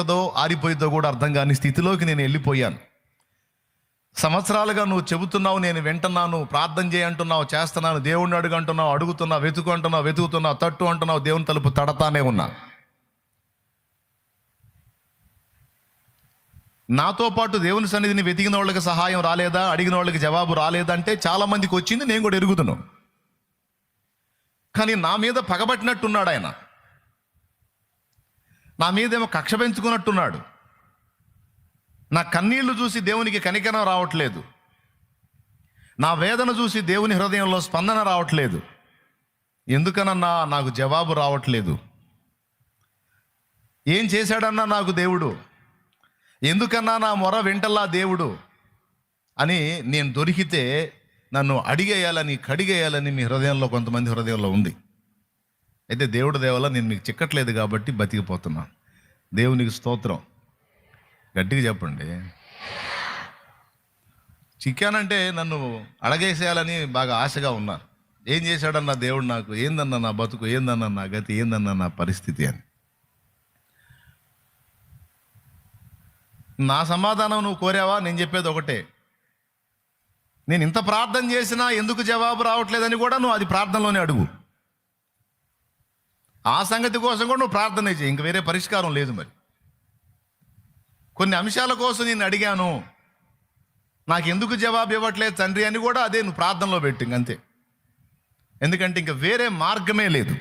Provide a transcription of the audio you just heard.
ఉంటుందో ఆరిపోయిద్దో కూడా అర్థం కాని స్థితిలోకి నేను వెళ్ళిపోయాను. సంవత్సరాలుగా నువ్వు చెబుతున్నావు నేను వింటున్నాను ప్రార్థన చేయంటున్నావు చేస్తున్నాను దేవుణ్ణి అడుగు అంటున్నావు అడుగుతున్నావు వెతుకు అంటున్నావు వెతుకుతున్నావు తట్టు అంటున్నావు దేవుని తలుపు తడతానే ఉన్నా. నాతో పాటు దేవుని సన్నిధిని వెతికిన వాళ్ళకి సహాయం రాలేదా? అడిగిన వాళ్ళకి జవాబు రాలేదంటే చాలా మందికి వచ్చింది నేను కూడా ఎరుగుతున్నాను కానీ నా మీద పగబట్టినట్టున్నాడు ఆయన. నా మీదేమో కక్ష పెంచుకున్నట్టున్నాడు. నా కన్నీళ్ళు చూసి దేవునికి కనికరం రావట్లేదు. నా వేదన చూసి దేవుని హృదయంలో స్పందన రావట్లేదు. ఎందుకనన్నా నాకు జవాబు రావట్లేదు. ఏం చేశాడన్నా నాకు దేవుడు? ఎందుకన్నా నా మొర వింటల్లా దేవుడు? అని నేను దొరికితే నన్ను అడిగేయాలని కడిగేయాలని మీ హృదయంలో కొంతమంది హృదయంలో ఉంది. అయితే దేవుడు దేవల్ల నేను మీకు చిక్కట్లేదు కాబట్టి బతికిపోతున్నాను దేవునికి స్తోత్రం. గట్టిగా చెప్పండి. చిక్కానంటే నన్ను అడగేసేయాలని బాగా ఆశగా ఉన్నారు. ఏం చేశాడన్న దేవుడు నాకు? ఏందన్న నా బతుకు? ఏందన్న నా గతి? ఏందన్న నా పరిస్థితి అని. నా సమాధానం నువ్వు కోరావా? నేను చెప్పేది ఒకటే. నేను ఇంత ప్రార్థన చేసినా ఎందుకు జవాబు రావట్లేదని కూడా నువ్వు అది ప్రార్థనలోనే అడుగు. ఆ సంగతి కోసం కూడా నువ్వు ప్రార్థన చేయి. ఇంక వేరే పరిష్కారం లేదు మరి. కొన్ని అంశాల కోసం నేను అడిగాను. నాకు ఎందుకు జవాబు ఇవ్వట్లేదు తండ్రి అని కూడా అదే నువ్వు ప్రార్థనలో పెట్టింగ్ అంతే. ఎందుకంటే ఇంక వేరే మార్గమే లేదు.